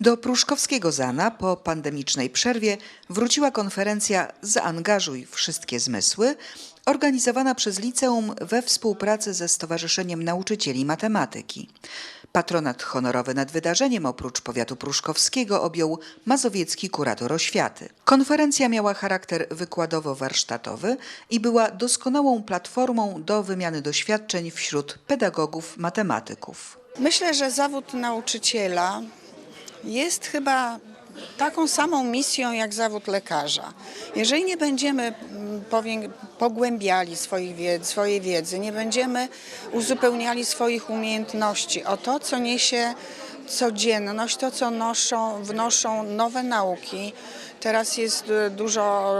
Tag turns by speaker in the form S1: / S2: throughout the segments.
S1: Do Pruszkowskiego Zana po pandemicznej przerwie wróciła konferencja Zaangażuj wszystkie zmysły, organizowana przez liceum we współpracy ze Stowarzyszeniem Nauczycieli Matematyki. Patronat honorowy nad wydarzeniem oprócz powiatu pruszkowskiego objął mazowiecki kurator oświaty. Konferencja miała charakter wykładowo-warsztatowy i była doskonałą platformą do wymiany doświadczeń wśród pedagogów matematyków.
S2: Myślę, że zawód nauczyciela jest chyba taką samą misją jak zawód lekarza. Jeżeli nie będziemy mm, pogłębiali swoich wiedz, swojej wiedzy, nie będziemy uzupełniali swoich umiejętności o to, co niesie codzienność, to co noszą, wnoszą nowe nauki. Teraz jest e, dużo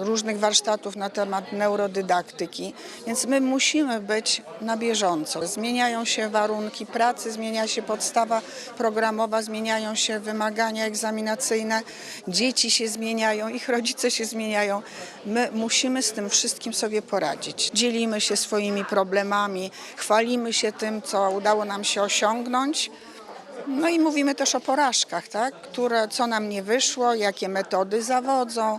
S2: e, różnych warsztatów na temat neurodydaktyki, więc my musimy być na bieżąco. Zmieniają się warunki pracy, zmienia się podstawa programowa, zmieniają się wymagania egzaminacyjne, dzieci się zmieniają, ich rodzice się zmieniają. My musimy z tym wszystkim sobie poradzić. Dzielimy się swoimi problemami, chwalimy się tym, co udało nam się osiągnąć. No i mówimy też o porażkach, tak? Które, co nam nie wyszło, jakie metody zawodzą,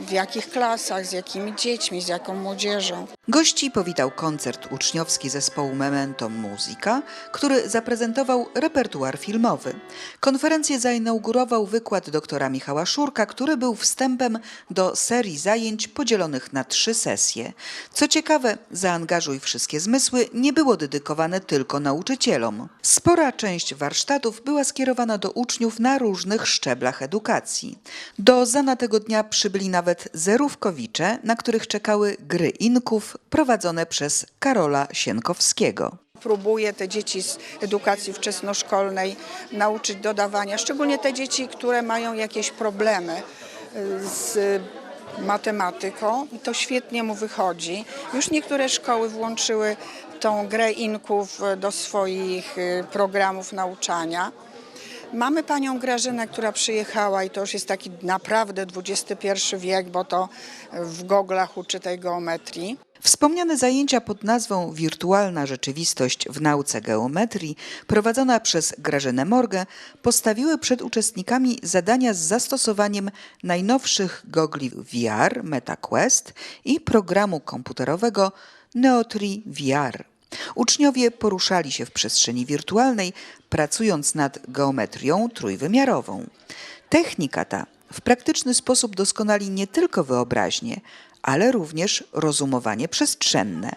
S2: w jakich klasach, z jakimi dziećmi, z jaką młodzieżą.
S1: Gości powitał koncert uczniowski zespołu Memento Musica, który zaprezentował repertuar filmowy. Konferencję zainaugurował wykład doktora Michała Szurka, który był wstępem do serii zajęć podzielonych na trzy sesje. Co ciekawe, zaangażuj wszystkie zmysły nie było dedykowane tylko nauczycielom. Spora część warsztatów była skierowana do uczniów na różnych szczeblach edukacji. Do Zana tego dnia przybyli nawet zerówkowicze, na których czekały gry inków prowadzone przez Karola Sienkowskiego.
S2: Próbuję te dzieci z edukacji wczesnoszkolnej nauczyć dodawania, szczególnie te dzieci, które mają jakieś problemy y, z matematyką i to świetnie mu wychodzi. Już niektóre szkoły włączyły tą grę inków do swoich y, programów nauczania. Mamy panią Grażynę, która przyjechała i to już jest taki naprawdę XXI wiek, bo to w goglach uczy tej geometrii.
S1: Wspomniane zajęcia pod nazwą Wirtualna rzeczywistość w nauce geometrii, prowadzona przez Grażynę Morgę, postawiły przed uczestnikami zadania z zastosowaniem najnowszych gogli VR MetaQuest i programu komputerowego Neotri VR. Uczniowie poruszali się w przestrzeni wirtualnej, pracując nad geometrią trójwymiarową. Technika ta w praktyczny sposób doskonali nie tylko wyobraźnię, ale również rozumowanie przestrzenne.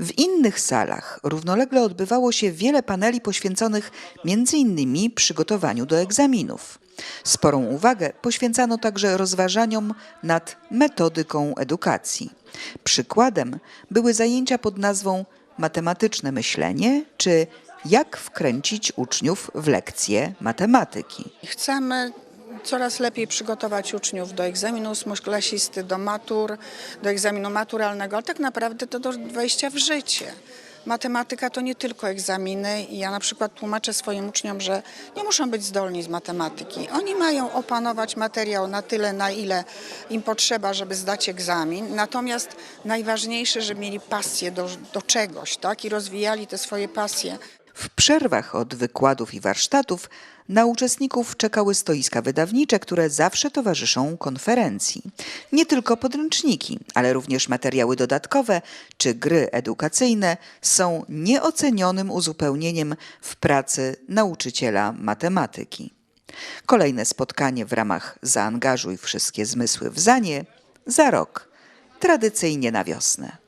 S1: W innych salach równolegle odbywało się wiele paneli poświęconych m.in. przygotowaniu do egzaminów. Sporą uwagę poświęcano także rozważaniom nad metodyką edukacji. Przykładem były zajęcia pod nazwą Matematyczne myślenie czy Jak wkręcić uczniów w lekcje matematyki.
S2: Chcemy coraz lepiej przygotować uczniów do egzaminu ósmoklasisty, do matur, do egzaminu maturalnego, ale tak naprawdę to do wejścia w życie. Matematyka to nie tylko egzaminy ja na przykład tłumaczę swoim uczniom, że nie muszą być zdolni z matematyki. Oni mają opanować materiał na tyle, na ile im potrzeba, żeby zdać egzamin. Natomiast najważniejsze, żeby mieli pasję do, do czegoś tak? i rozwijali te swoje pasje.
S1: W przerwach od wykładów i warsztatów na uczestników czekały stoiska wydawnicze, które zawsze towarzyszą konferencji. Nie tylko podręczniki, ale również materiały dodatkowe czy gry edukacyjne są nieocenionym uzupełnieniem w pracy nauczyciela matematyki. Kolejne spotkanie w ramach Zaangażuj wszystkie zmysły w Zanie za rok, tradycyjnie na wiosnę.